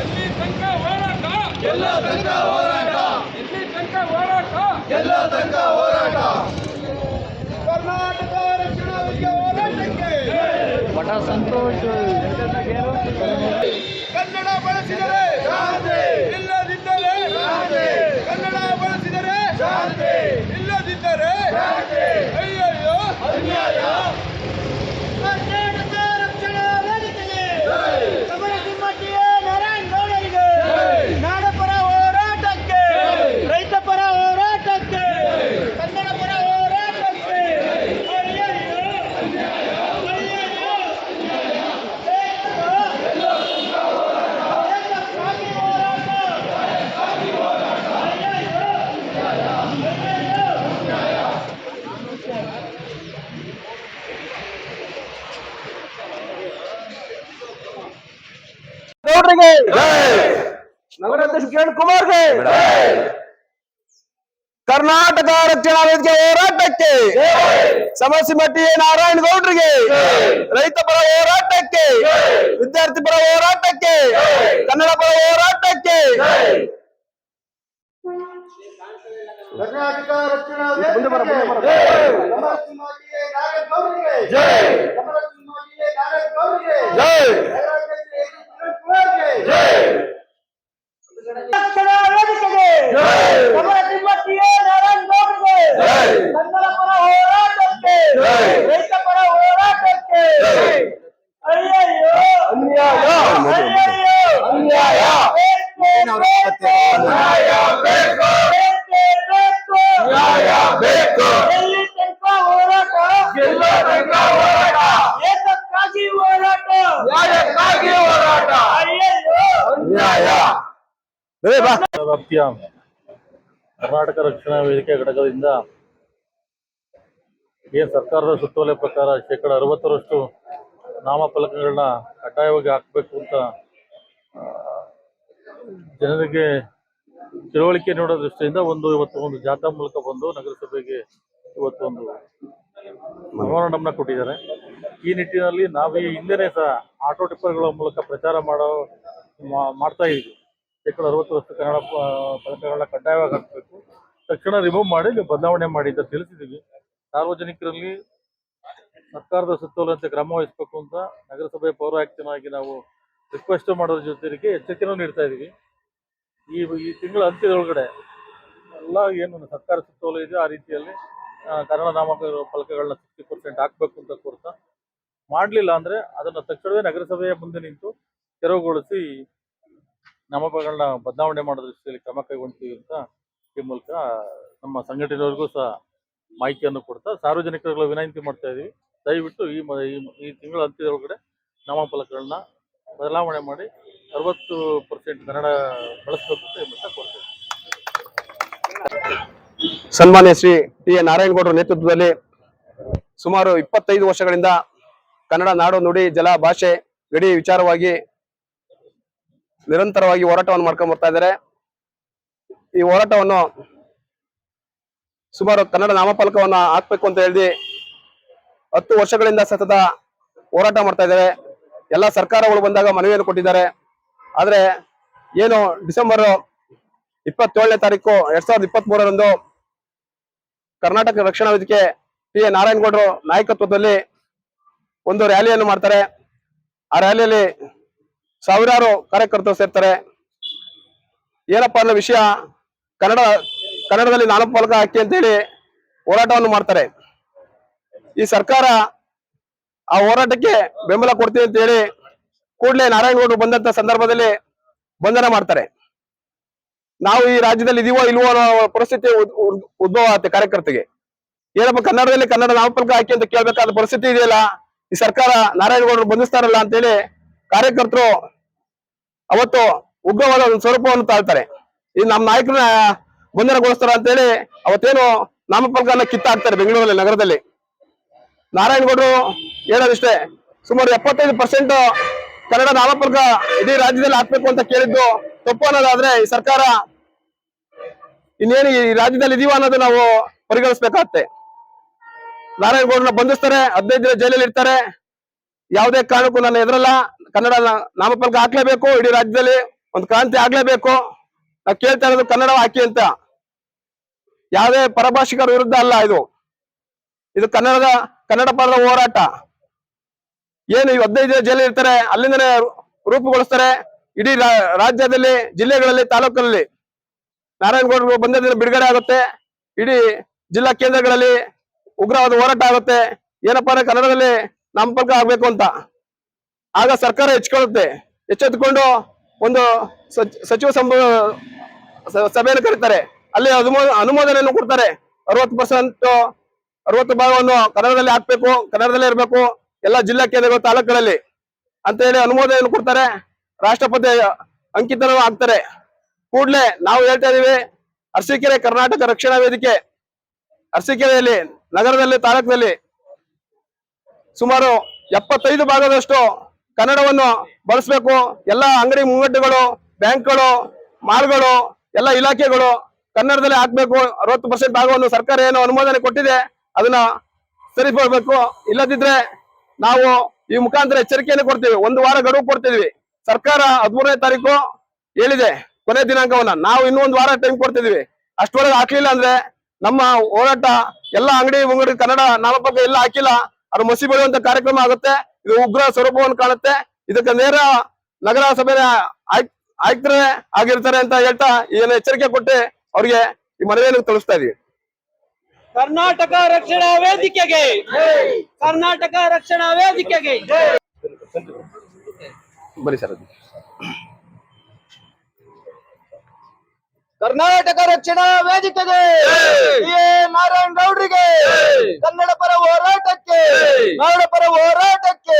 ಎಲ್ಲಿ ತನಕ ಹೋರಾಟ ಎಲ್ಲ ತನಕ ಹೋರಾಟ ಎಲ್ಲಿ ತನಕ ಹೋರಾಟ ಕರ್ನಾಟಕ ರಕ್ಷಣಾ ಹೋರಾಟಕ್ಕೆ ಕನ್ನಡ ಬಳಸಿದರೆ ಶಾಂತಿ ಇಲ್ಲದಿದ್ದರೆ ಶಾಂತಿ ಕನ್ನಡ ಬಳಸಿದರೆ ಶಾಂತಿ ಇಲ್ಲದಿದ್ದರೆ ಶಾಂತಿ ಅಯ್ಯಯ್ಯೋ ಅನ್ಯಾಯ ಕರ್ನಾಟಕ ರಕ್ಷಣಾ ವೇದಿಕೆಗೆ ಸಮರಸಿಂಹಟ್ಟಿಯ ನಾರಾಯಣ ಗೌಡರಿಗೆ ನಾಡಪರ ಹೋರಾಟಕ್ಕೆ ರೈತ ಪರ ಹೋರಾಟಕ್ಕೆ ಕನ್ನಡ ಪರ ಹೋರಾಟಕ್ಕೆ ಅಯ್ಯಯ್ಯೋ! ಅಯ್ಯಯ್ಯೋ! ದೇಶಕ್ಕಾಗಿ ಹೋರಾಟ! ಅಯ್ಯಯ್ಯೋ! ಅಯ್ಯಯ್ಯೋ! ಗೌಡ್ರಿಗೆ ನಗರಾಧ್ಯಕ್ಷ ಕಿರಣ್ ಕುಮಾರ್ಗೆ ಕರ್ನಾಟಕ ರಕ್ಷಣಾ ವೇದಿಕೆ ಹೋರಾಟಕ್ಕೆ. ಸಮಸ್ಯೆ ನಾರಾಯಣ ಗೌಡ್ರಿಗೆ. ರೈತ ಪರ ಹೋರಾಟಕ್ಕೆ. ವಿದ್ಯಾರ್ಥಿ ಪರ ಹೋರಾಟಕ್ಕೆ. ಕನ್ನಡ ಪರ ಹೋರಾಟಕ್ಕೆ. ಕರ್ನಾಟಕ ರಕ್ಷಣಾ ಮುಂದೆ ಬರ, ಕನ್ನಡ ಪರ ಹೋರಾಟಕ್ಕೆ ರೈತ ಪರ ಹೋರಾಟಕ್ಕೆ ವ್ಯಾಪ್ತಿಯ ಕರ್ನಾಟಕ ರಕ್ಷಣಾ ವೇದಿಕೆ ಘಟಕದಿಂದ ಏನು ಸರ್ಕಾರದ ಸುತ್ತೋಲೆ ಪ್ರಕಾರ ಶೇಕಡ ಅರವತ್ತರಷ್ಟು ನಾಮಫಲಕಗಳನ್ನ ಕಡ್ಡಾಯವಾಗಿ ಹಾಕಬೇಕು ಅಂತ ಜನರಿಗೆ ತಿಳುವಳಿಕೆ ನೀಡೋ ದೃಷ್ಟಿಯಿಂದ ಒಂದು ಇವತ್ತು ಒಂದು ಜಾಥಾ ಮೂಲಕ ಬಂದು ನಗರಸಭೆಗೆ ಇವತ್ತು ಒಂದು ಮೆಮೋರಾಂಡಮ್ನ ಕೊಟ್ಟಿದ್ದಾರೆ. ಈ ನಿಟ್ಟಿನಲ್ಲಿ ನಾವು ಈ ಹಿಂದೆನೇ ಸಹ ಆಟೋ ಟಿಪ್ಪರ್ಗಳ ಮೂಲಕ ಪ್ರಚಾರ ಮಾಡೋ ಮಾಡ್ತಾ ಇದ್ವಿ. ಶೇಕಡ ಅರವತ್ತರಷ್ಟು ಕನ್ನಡ ಫಲಕಗಳನ್ನ ಕಡ್ಡಾಯವಾಗಿ ಹಾಕಬೇಕು. ತಕ್ಷಣ ರಿಮೂವ್ ಮಾಡಿ ಬದಲಾವಣೆ ಮಾಡಿ ಅಂತ ತಿಳಿಸಿದ್ದೀವಿ ಸಾರ್ವಜನಿಕರಲ್ಲಿ ಸರ್ಕಾರದ ಸುತ್ತೋಲಂತೆ ಕ್ರಮ ವಹಿಸಬೇಕು ಅಂತ ನಗರಸಭೆ ಪೌರಾಯುಕ್ತನಾಗಿ ನಾವು ರಿಕ್ವೆಸ್ಟ್ ಮಾಡೋದ್ರ ಜೊತೆಗೆ ಎಚ್ಚರಿಕೆನೂ ನೀಡ್ತಾ ಇದ್ದೀವಿ ಈ ಈ ತಿಂಗಳ ಅಂತ್ಯದೊಳಗಡೆ ಎಲ್ಲ ಏನು ಸರ್ಕಾರ ಸುತ್ತೋಲೆ ಇದೆ ಆ ರೀತಿಯಲ್ಲಿ ಕನ್ನಡ ನಾಮಕ ಫಲಕಗಳನ್ನ ಸಿಕ್ಸ್ಟಿ ಪರ್ಸೆಂಟ್ ಹಾಕಬೇಕು ಅಂತ ಕೋರ್ತಾ ಮಾಡಲಿಲ್ಲ ಅಂದರೆ ಅದನ್ನು ತಕ್ಷಣವೇ ನಗರಸಭೆಯ ಮುಂದೆ ನಿಂತು ತೆರವುಗೊಳಿಸಿ ನಾಮಫಲಗಳನ್ನ ಬದಲಾವಣೆ ಮಾಡೋ ದೃಷ್ಟಿಯಲ್ಲಿ ಕ್ರಮ ಕೈಗೊಳ್ತೀವಿ ಅಂತ ಈ ಮೂಲಕ ನಮ್ಮ ಸಂಘಟನೆಯವರಿಗೂ ಸಹ ಮಾಹಿತಿಯನ್ನು ಕೊಡ್ತಾ ಸಾರ್ವಜನಿಕರುಗಳ ವಿನಂತಿ ಮಾಡ್ತಾ ಇದೀವಿ. ದಯವಿಟ್ಟು ಈ ಈ ತಿಂಗಳ ಈ ತಿಂಗಳ ಅಂತ್ಯದೊಳಗಡೆ ನಾಮಫಲಕಗಳನ್ನ ಬದಲಾವಣೆ ಮಾಡಿ ಅರವತ್ತು ಪರ್ಸೆಂಟ್ ಕನ್ನಡ ಬಳಸಬೇಕು ಅಂತ ಈ ಮೂಲಕ ಕೊಡ್ತೇವೆ ಸನ್ಮಾನ್ಯ ಶ್ರೀ ಟಿ ಎ ನಾರಾಯಣಗೌಡರ ನೇತೃತ್ವದಲ್ಲಿ ಸುಮಾರು ಇಪ್ಪತ್ತೈದು ವರ್ಷಗಳಿಂದ ಕನ್ನಡ ನಾಡು ನುಡಿ ಜಲ ಭಾಷೆ ಗಡಿ ವಿಚಾರವಾಗಿ ನಿರಂತರವಾಗಿ ಹೋರಾಟವನ್ನು ಮಾಡ್ಕೊಂಡು ಬರ್ತಾ ಇದ್ದಾರೆ. ಈ ಹೋರಾಟವನ್ನು ಸುಮಾರು ಕನ್ನಡ ನಾಮಫಲಕವನ್ನ ಹಾಕ್ಬೇಕು ಅಂತ ಹೇಳಿ ಹತ್ತು ವರ್ಷಗಳಿಂದ ಸತತ ಹೋರಾಟ ಮಾಡ್ತಾ ಇದ್ದಾರೆ. ಎಲ್ಲ ಸರ್ಕಾರಗಳು ಬಂದಾಗ ಮನವಿಯನ್ನು ಕೊಟ್ಟಿದ್ದಾರೆ. ಆದರೆ ಏನು ಡಿಸೆಂಬರ್ ಇಪ್ಪತ್ತೇಳನೇ ತಾರೀಕು ಎರಡ್ ಸಾವಿರದ ಇಪ್ಪತ್ತ್ ಮೂರರಂದು ಕರ್ನಾಟಕ ರಕ್ಷಣಾ ವೇದಿಕೆ ಟಿ ಎ ನಾರಾಯಣಗೌಡರು ನಾಯಕತ್ವದಲ್ಲಿ ಒಂದು ರ್ಯಾಲಿಯನ್ನು ಮಾಡ್ತಾರೆ. ಆ ರ್ಯಾಲಿಯಲ್ಲಿ ಸಾವಿರಾರು ಕಾರ್ಯಕರ್ತರು ಸೇರ್ತಾರೆ. ಏನಪ್ಪಾ ಅನ್ನೋ ವಿಷಯ, ಕನ್ನಡ, ಕನ್ನಡದಲ್ಲಿ ನಾಲ್ಕು ಫಲಕ ಹಾಕಿ ಅಂತೇಳಿ ಹೋರಾಟವನ್ನು ಮಾಡ್ತಾರೆ. ಈ ಸರ್ಕಾರ ಆ ಹೋರಾಟಕ್ಕೆ ಬೆಂಬಲ ಕೊಡ್ತೀವಿ ಅಂತ ಹೇಳಿ ಕೂಡಲೇ ನಾರಾಯಣಗೌಡರು ಬಂದಂತ ಸಂದರ್ಭದಲ್ಲಿ ಬಂಧನ ಮಾಡ್ತಾರೆ. ನಾವು ಈ ರಾಜ್ಯದಲ್ಲಿ ಇದೀವೋ ಇಲ್ವೋ ಅನ್ನೋ ಪರಿಸ್ಥಿತಿ ಉದ್- ಉದ್- ಉದ್ಭವ ಆಗುತ್ತೆ ಕಾರ್ಯಕರ್ತರಿಗೆ. ಏನಪ್ಪ ಕನ್ನಡದಲ್ಲಿ ಕನ್ನಡ ನಾಮಫಲಕ ಹಾಕಿ ಅಂತ ಕೇಳ್ಬೇಕಾದ ಪರಿಸ್ಥಿತಿ ಇದೆಯಲ್ಲ? ಈ ಸರ್ಕಾರ ನಾರಾಯಣಗೌಡರು ಬಂಧಿಸ್ತಾರಲ್ಲ ಅಂತೇಳಿ ಕಾರ್ಯಕರ್ತರು ಅವತ್ತು ಉಗ್ರವಾದ ಒಂದು ಸ್ವರೂಪವನ್ನು ತಾಳ್ತಾರೆ. ಈ ನಮ್ಮ ನಾಯಕರನ್ನ ಬಂಧನಗೊಳಿಸ್ತಾರ ಅಂತೇಳಿ ಅವತ್ತೇನು ನಾಮಫಲಕನ ಕಿತ್ತಾಕ್ತಾರೆ ಬೆಂಗಳೂರಲ್ಲಿ, ನಗರದಲ್ಲಿ. ನಾರಾಯಣಗೌಡರು ಹೇಳೋದಿಷ್ಟೇ, ಸುಮಾರು ಎಪ್ಪತ್ತೈದು ಪರ್ಸೆಂಟ್ ಕನ್ನಡ ನಾಮಫಲಕ ಇಡೀ ರಾಜ್ಯದಲ್ಲಿ ಹಾಕ್ಬೇಕು ಅಂತ ಕೇಳಿದ್ದು ತಪ್ಪು ಅನ್ನೋದಾದ್ರೆ ಈ ಸರ್ಕಾರ ಇನ್ನೇನು ಈ ರಾಜ್ಯದಲ್ಲಿ ಇದೀವ ಅನ್ನೋದು ನಾವು ಪರಿಗಣಿಸ್ಬೇಕಾಗತ್ತೆ. ನಾರಾಯಣಗೌಡರನ್ನ ಬಂಧಿಸ್ತಾರೆ, ಹದಿನೈದು ದಿನ ಜೈಲಲ್ಲಿ ಇರ್ತಾರೆ. ಯಾವುದೇ ಕಾರಣಕ್ಕೂ ನನ್ನ ಎದುರಲ್ಲ. ಕನ್ನಡ ನಾಮಫಲಕ ಹಾಕ್ಲೇಬೇಕು, ಇಡೀ ರಾಜ್ಯದಲ್ಲಿ ಒಂದು ಕ್ರಾಂತಿ ಆಗ್ಲೇಬೇಕು. ನಾವು ಕೇಳ್ತಾ ಇರೋದು ಕನ್ನಡ ಹಾಕಿ ಅಂತ. ಯಾವುದೇ ಪರಭಾಷಿಕರ ವಿರುದ್ಧ ಅಲ್ಲ ಇದು. ಇದು ಕನ್ನಡದ, ಕನ್ನಡ ಪರದ ಹೋರಾಟ. ಏನು ಹದಿನೈದು ದಿನ ಇರ್ತಾರೆ ಅಲ್ಲಿಂದನೇ ರೂಪುಗೊಳಿಸ್ತಾರೆ ಇಡೀ ರಾಜ್ಯದಲ್ಲಿ, ಜಿಲ್ಲೆಗಳಲ್ಲಿ, ತಾಲೂಕಲ್ಲಿ. ನಾರಾಯಣಗೌಡರು ಬಂದ ಬಿಡುಗಡೆ ಆಗುತ್ತೆ. ಇಡೀ ಜಿಲ್ಲಾ ಕೇಂದ್ರಗಳಲ್ಲಿ ಉಗ್ರವಾದ ಹೋರಾಟ ಆಗುತ್ತೆ. ಏನಪ್ಪಾ ಅಂದ್ರೆ ಕನ್ನಡದಲ್ಲಿ ನಾಮಫಲಕ ಆಗ್ಬೇಕು ಅಂತ. ಆಗ ಸರ್ಕಾರ ಹೆಚ್ಕೊಳ್ಳುತ್ತೆ. ಎಚ್ಚೆತ್ತುಕೊಂಡು ಒಂದು ಸಚ್- ಸಚಿವ ಸಂಬ, ಸ- ಸಭೆಯನ್ನು ಕರೀತಾರೆ. ಅಲ್ಲಿ ಅನುಮೋ, ಅನುಮೋದನೆಯನ್ನು ಕೊಡ್ತಾರೆ. ಅರವತ್ತು ಪರ್ಸೆಂಟ್ ಅರವತ್ತು ಭಾಗವನ್ನು ಕನ್ನಡದಲ್ಲಿ ಹಾಕ್ಬೇಕು, ಕನ್ನಡದಲ್ಲೇ ಇರಬೇಕು, ಎಲ್ಲ ಜಿಲ್ಲಾ ಕೇಂದ್ರಗಳು ತಾಲೂಕುಗಳಲ್ಲಿ ಅಂತ ಹೇಳಿ ಅನುಮೋದನೆಯನ್ನು ಕೊಡ್ತಾರೆ. ರಾಷ್ಟ್ರಪತಿ ಅಂಕಿತನೂ ಹಾಕ್ತಾರೆ. ಕೂಡಲೇ ನಾವು ಹೇಳ್ತಾ ಇದೀವಿ, ಅರಸೀಕೆರೆ ಕರ್ನಾಟಕ ರಕ್ಷಣಾ ವೇದಿಕೆ, ಅರಸೀಕೆರೆಯಲ್ಲಿ, ನಗರದಲ್ಲಿ, ತಾಲೂಕಿನಲ್ಲಿ ಸುಮಾರು ಎಪ್ಪತ್ತೈದು ಭಾಗದಷ್ಟು ಕನ್ನಡವನ್ನು ಬಳಸಬೇಕು. ಎಲ್ಲ ಅಂಗಡಿ ಮುಂಗಟ್ಟುಗಳು ಬ್ಯಾಂಕ್ಗಳು, ಮಾಲ್ಗಳು, ಎಲ್ಲ ಇಲಾಖೆಗಳು ಕನ್ನಡದಲ್ಲಿ ಹಾಕ್ಬೇಕು. ಅರವತ್ತು ಪರ್ಸೆಂಟ್ ಭಾಗವನ್ನು ಸರ್ಕಾರ ಏನು ಅನುಮೋದನೆ ಕೊಟ್ಟಿದೆ, ಅದನ್ನ ಸರಿಪಡಬೇಕು ಇಲ್ಲದಿದ್ರೆ ನಾವು ಈ ಮುಖಾಂತರ ಎಚ್ಚರಿಕೆಯನ್ನು ಕೊಡ್ತೀವಿ. ಒಂದು ವಾರ ಗಡುವು ಕೊಡ್ತಿದ್ವಿ. ಸರ್ಕಾರ ಹದಿಮೂರನೇ ತಾರೀಕು ಹೇಳಿದೆ, ಕೊನೆ ದಿನಾಂಕವನ್ನ. ನಾವು ಇನ್ನೂ ಒಂದು ವಾರ ಟೈಮ್ ಕೊಡ್ತಿದ್ವಿ. ಅಷ್ಟೊಳಗೆ ಹಾಕ್ಲಿಲ್ಲ ಅಂದ್ರೆ ನಮ್ಮ ಹೋರಾಟ ಎಲ್ಲ ಅಂಗಡಿ ಮುಂಗಡಿ ಕನ್ನಡ ನಾಮಪತ್ರ ಎಲ್ಲ ಹಾಕಿಲ್ಲ. ಅದು ಮಸಿ ಬೆಳೆಯುವಂತ ಕಾರ್ಯಕ್ರಮ ಆಗುತ್ತೆ. ಇದು ಉಗ್ರ ಸ್ವರೂಪವನ್ನು ಕಾಣುತ್ತೆ. ಇದಕ್ಕೆ ನೇರ ನಗರಸಭೆ ಆಯ್- ಆಯುಕ್ತರೇ ಆಗಿರ್ತಾರೆ ಅಂತ ಹೇಳ್ತಾ ಏನು ಎಚ್ಚರಿಕೆ ಕೊಟ್ಟು ಅವ್ರಿಗೆ ಈ ಮನವಿಯನ್ನು ತಿಳಿಸ್ತಾ ಇದೀವಿ. ಕರ್ನಾಟಕ ರಕ್ಷಣಾ ವೇದಿಕೆಗೆ ಕರ್ನಾಟಕ ರಕ್ಷಣಾ ವೇದಿಕೆಗೆ. ಬರೀ ಸರ್. ಕರ್ನಾಟಕ ರಕ್ಷಣಾ ವೇದಿಕೆಗೆ ನಾರಾಯಣ ಗೌಡ್ರಿಗೆ ಕನ್ನಡ ಪರ ಹೋರಾಟಕ್ಕೆ ನಾಡ ಪರ ಹೋರಾಟಕ್ಕೆ